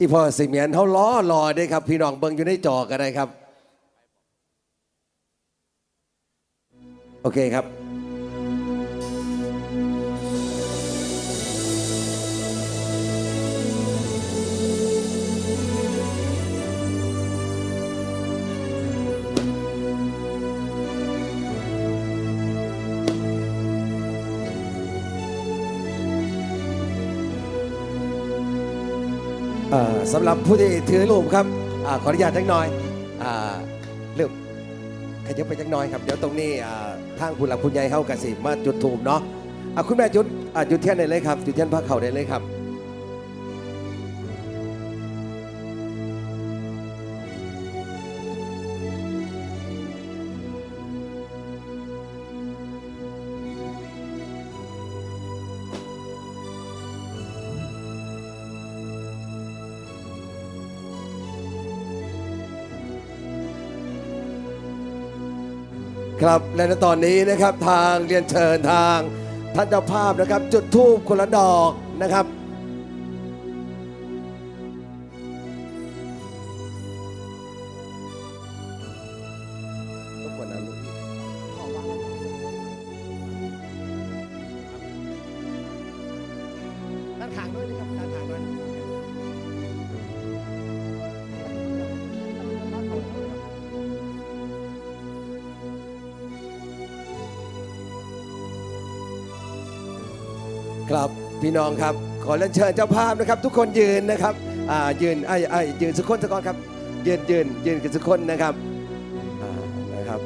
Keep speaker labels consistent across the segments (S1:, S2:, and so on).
S1: อีพอสิเมียนเขาล้อรอได้ครับ พี่น้องเบิ่งอยู่ในจอก็ได้ครับ โอเคครับ สำหรับผู้ที่ถือรูปครับอขออนุญาตจักหน่อยอเริ่มขยับไปจักหน่อยครับ เดี๋ยวตรงนี้ทางคุณหลักคุณยายเข้ากสิมาจุดถูกเนาะะคุณแม่จุดจุดเทียนได้เลยครับ จุดเทียนพระเข่าได้เลยครับ ครับและในตอนนี้นะครับทางเรียนเชิญทางท่านเจ้าภาพนะครับ จุดทูบคนละดอกนะครับ ด้านข้างด้วยนะครับ ครับพี่น้องครับ ขอเรียนเชิญเจ้าภาพนะครับ ทุกคนยืนนะครับอ่ายืนไอ้ไอ้ยืนสักคนสักคนครับ ยืนยืนยืนกันสักคนนะครับอ่านะครับ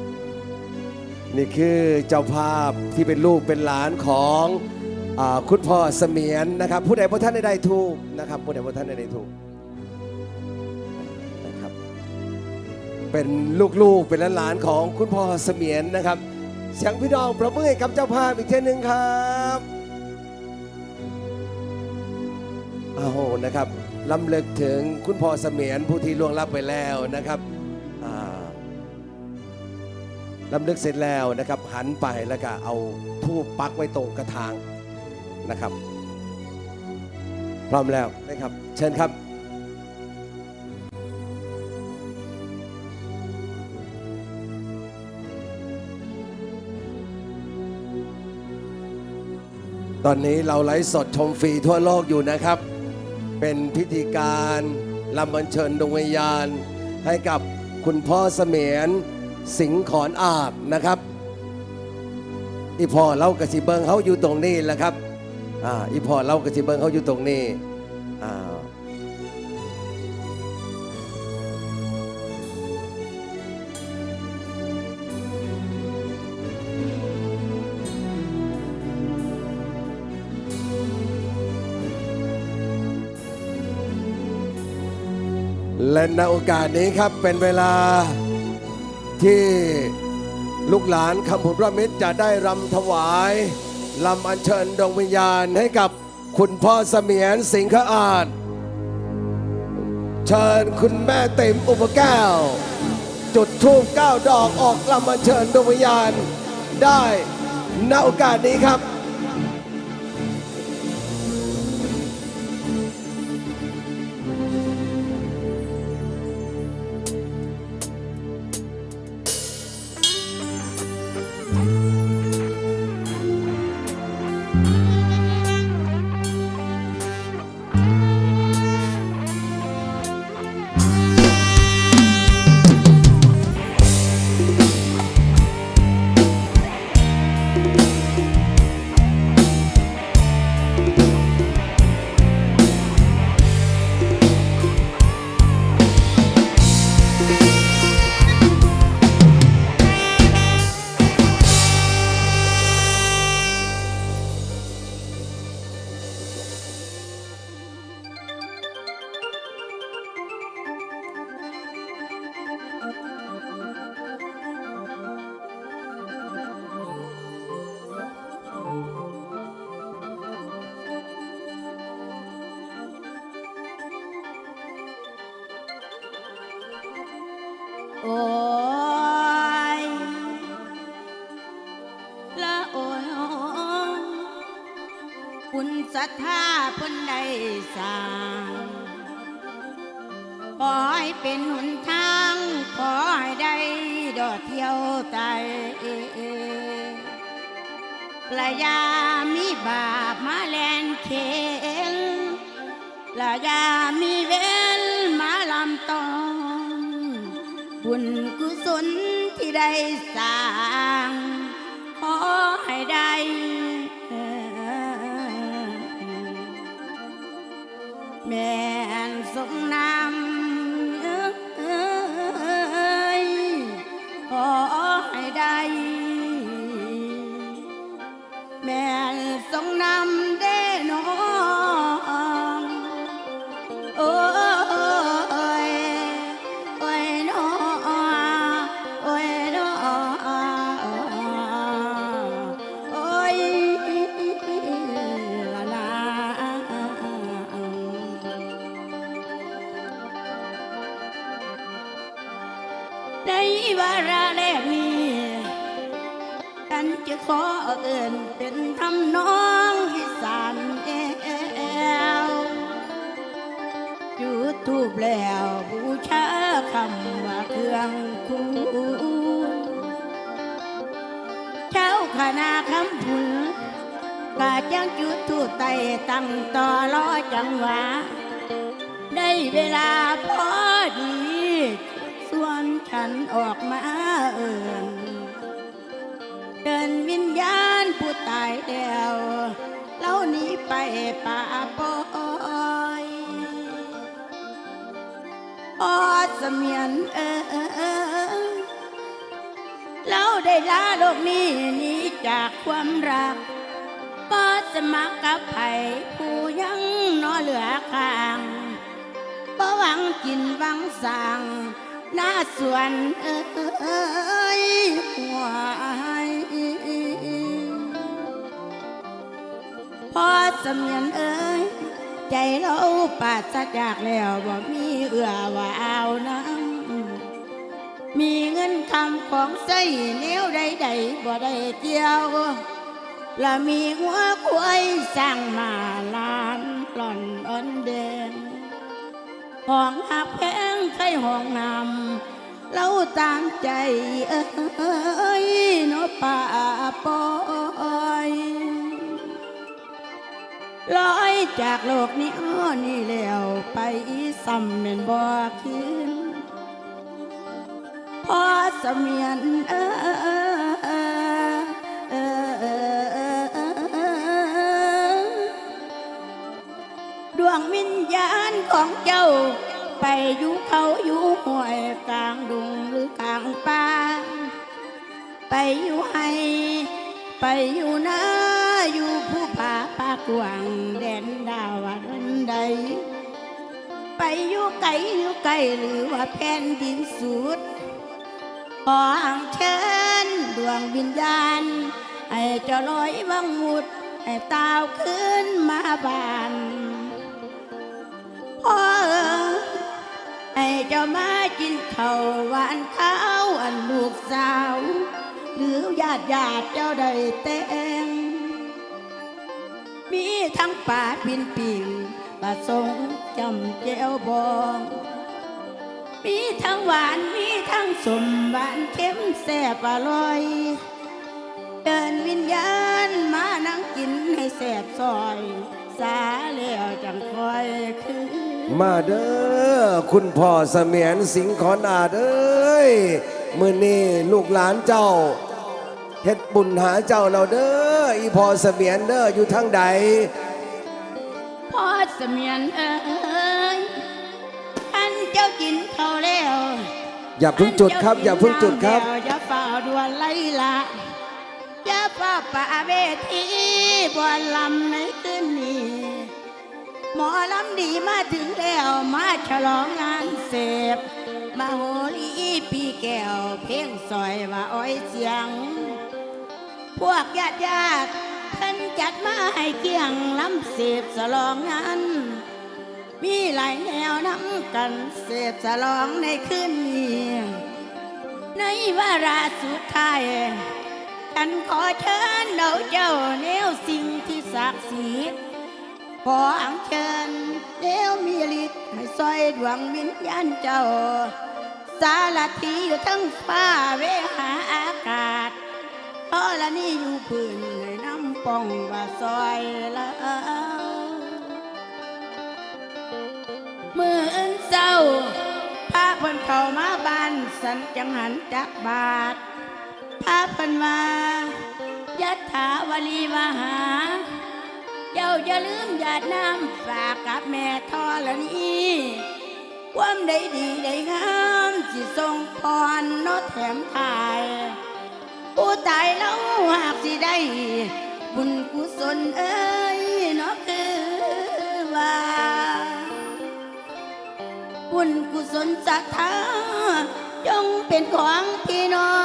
S1: นี่คือเจ้าภาพที่เป็นลูกเป็นหลานของอาคุณพ่อเสมียนนะครับ ผู้ใดพระท่านใดถูกนะครับ ผู้ใดพระท่านใดถูกนะครับ เป็นลูกๆเป็นหลานๆของคุณพ่อเสมียนนะครับเสียงพี่น้องประมือให้กับเจ้าภาพอีกเช่นหนึ่งครับ อ้าวนะครับลำลึกถึงคุณพ่อเสมียนผู้ที่ล่วงลับไปแล้วนะครับอ่าลำลึกเสร็จแล้วนะครับ หันไปแล้วก็เอาทูบปักไว้ตรงกระถางนะครับ พร้อมแล้วนะครับ เชิญครับตอนนี้เราไลฟ์สดชมฟรีทั่วโลกอยู่นะครับ เป็นพิธีการลำบัญเชิญดวงวิญญาณ ให้กับคุณพ่อเสมียนสิงห์ขอนอาบนะครับ อีพ่อเล่ากระสิเบิงเขาอยู่ตรงนี้แหละครับอ่าอีพ่อเล่ากระสิเบิงเขาอยู่ตรงนี้อ่า และในโอกาสนี้ครับเป็นเวลาที่ลูกหลานคำผุนพระมิตรจะได้รำถวายลำอัญเชิญดวงวิญญาณให้กับคุณพ่อเสมียนสิงห์อาจเชิญคุณแม่เต็มอุปแก้ว จุดทูบเก้าดอกออกลำอัญเชิญดวงวิญญาณได้ณโอกาสนี้ครับ
S2: รัทธาเพิ่นได้สร้างเป็นหนทาง ขอให้ได้ดอดเที่ยวไตประยามีบาปมาแลนเข็นประยามีเว้นมาลำตองบุญกุศลที่ได้สร้าง ขอให้ได้ แม่นสมน เอินเป็นทำน้องให้สานแอวยูทูบแล้วบูชาคำว่าเครื่องคูเจ้าคณะคำพุนกาจังจุดทูบไต่ตั้งต่อรอจังหวะ ได้เวลาพอดี ส่วนฉันออกมาเอิน ตายแล้วเล่าหนี้ไปป่าปอยพอเสมียนเออเราได้ลาโลกนี้หนี้จากความรักก็จะมากับไผ่ผู้ยังนอเหลือข้างบ่หวังกินหวังสั่งหน้าสวนเอ้ยหัว พอสำเนียนเอ้ยใจเราปราศจากแล้วบ่มีเอื้อว่าเอาน้ำมีเงินทำของใส่เนี้ยวใดๆบ่ได้เกี่ยวและมีหัวควยสร้างมาลานหล่อนอ่อนแดงห้องหักแพงใครห้องนำเราตามใจเอ้ยโนป่าปอย ลอยจากโลกนี้อ้อนี่แล้วไปอีซ้ำเม่นบ่คืนพอเสมียนเออดวงวิญญาณของเจ้า ไปอยู่เขาอยู่ห้วยกลางดงหรือกลางป่าไปอยู่ให้ ไปอยู่นา อยู่ผู้ผาปากวางแดนดาวันใด ไปอยู่ไกลอยู่ไกลหรือว่าแผ่นดินสุดขออังเชิญดวงวิญญาณ ให้เจ้าลอยวังมุด ให้ตาวขึ้นมาบานพ่อให้เจ้ามากินข้าวหวานข้าวอันลูกสาว หรือญาติญาติเจ้าได้แต่ง มีทั้งป่าปินปิ่งปลาสงจำเจ้วบอง มีทั้งหวานมีทั้งสมหวานเค็มแซ่บอร่อย เดินวิญญาณมานั่งกินให้แซ่บซอย สาแล้วจังคอยคืน
S1: มาเด้อคุณพ่อเสมียนสิงห์ขอนาดเอ้ยมื่อนี้ลูกหลานเจ้าเฮ็ดบุญหาเจ้าเราเด้อ อีพ่อเสมียนเด้ออยู่ทางใด
S2: พ่อเสมียนเอ้ยท่านเจ้ากินเขาวแล้ว
S1: อย่าเพึ่งจุดครับ อย่าเพึ่งจุดครับ
S2: ท่านเจ้ากินน้ำแล้วอย่าเฝ้าด่วนไล่ละอย่าเฝ้าป่าเวทีบวนลำในคืนนี้ หมอลำดีมาถึงแล้วมาฉลองงานเสพมาโหรีปีแก้ว เพ่งซอยว่าอ้อยเสียง พวกญาติญาติเพิ่นจัดมาให้เกี่ยงลำเสพสลองงานมีหลายแนวน้ำกันเสพสลองในคืนนี้ในวาระสุดท้ายฉันขอเชิญเราเจ้าแนวสิ่งที่ศักดิ์สิทธิ์ขออัญเชิญแนวมีฤทธิ์ให้ซอยดวงวิญญาณเจ้า สารทีอยู่ทั้งฟ้าเวหา อละนี่อยู่พื้นในน้ำป่องว่าซอยละมืออื่นเศร้าพาเพิ่นเข้ามาบ้านสันจังหันจักบาทพาเพิ่นมายัตถาวลีมหา เจ้าอย่าลืมหยาดน้ำฝากกับแม่ทอละนี้ความใดดีใดงามสิทรงพรนอแถมทาย ผู้ตายแล้วหากสิได้ บุญกุศลเอ้ยเนอคือว่า บุญกุศลศรัทธาจงเป็นของพี่น้อง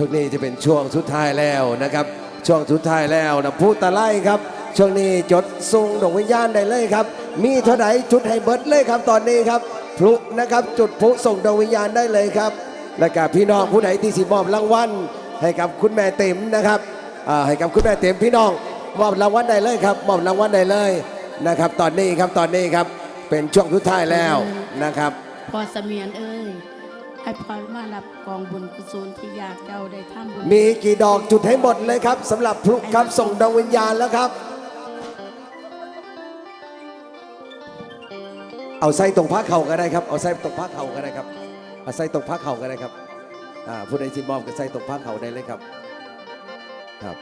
S1: ช่วงนี้จะเป็นช่วงสุดท้ายแล้วนะครับ ช่วงสุดท้ายแล้วนะผู้ตะไลครับ ช่วงนี้จดทรงดวงวิญญาณได้เลยครับ มีเท่าไหร่จุดให้เบิดเลยครับตอนนี้ครับพลุนะครับจุดพลุส่งดวงวิญญาณได้เลยครับ และกับพี่น้องผู้ใดที่สิมอบรางวัลให้กับคุณแม่เต็มนะครับอ่าให้กับคุณแม่เต็มพี่น้องมอบรางวัลได้เลยครับมอบรางวัลได้เลยนะครับ ตอนนี้ครับตอนนี้ครับเป็นช่วงสุดท้ายแล้วนะครับ
S2: พอเสมียนเอ้ย ให้พรมารับกองบุญกุศลที่อยากเจ้าได้ทำบุญ
S1: มีกี่ดอกจุดให้หมดเลยครับสำหรับพลุครับส่งดวงวิญญาณแล้วครับ เอาไส้ตรงพักเข่าก็ได้ครับ เอาไส้ตรงพักเข่าก็ได้ครับเอาไส้ตรงพักเข่าก็ได้ครับอ่าผู้ใดที่มอบก็ไส้ตรงพักเข่าได้เลยครับครับ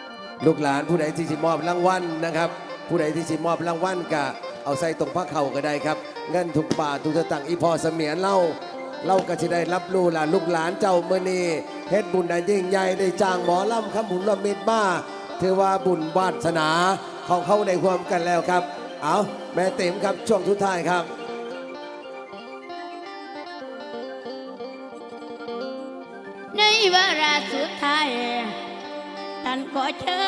S1: ลูกหลานผู้ใดที่สิมอบรางวัลนะครับ ผู้ใดที่สิมอบรางวัลก็เอาใส่ตรงพักเข่าก็ได้ครับเงินทุกบาททุกสตังค์อีพอเสมียนเล่า เล่าก็จะได้รับรู้ล่ะลูกหลานเจ้าเมื่อนี้เฮ็ดบุญอันยิ่งใหญ่ได้จ้างหมอลำคำบุญละเม็ดบ้าถือว่าบุญวาสนาของเขาในความกันแล้วครับ เอาแม่เต็มครับช่วงสุดท้ายครับ
S2: ในวาระสุดท้ายท่านขอเชิ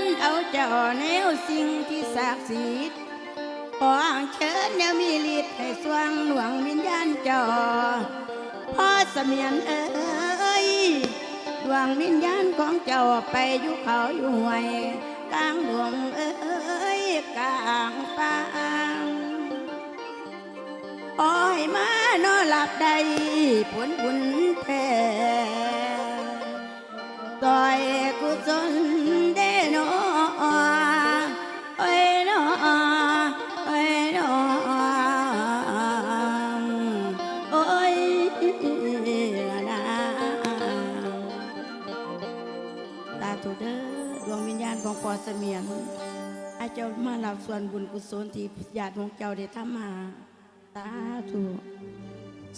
S2: ญเอาเจ้าแนวสิ่งที่ศักดิ์สิทธิ์ ขอเชิญแนวมีฤทธิ์ให้สว่างหลวงวิญญาณเจ้าพ่อเสมียนเอ้ยดวงวิญญาณของเจ้าไปอยู่เขาอยู่ห้วยกลางดวงเอ้ยกลางป่าโอ้ยมานอนหลับได้ผลบุญแท้ต่อยกุศล บุญกุศลที่ญาติของเจ้าได้ทำมาสาธุ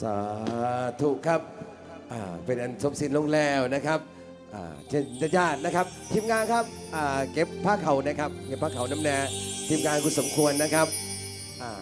S1: สาธุครับอ่าเป็นอันสมสินลงแล้วนะครับอ่าเช่นญาติๆนะครับทีมงานครับอ่าเก็บผ้าเข่านะครับเก็บผ้าเข่าน้ำแน่ทีมงานคุณสมควรนะครับอ่า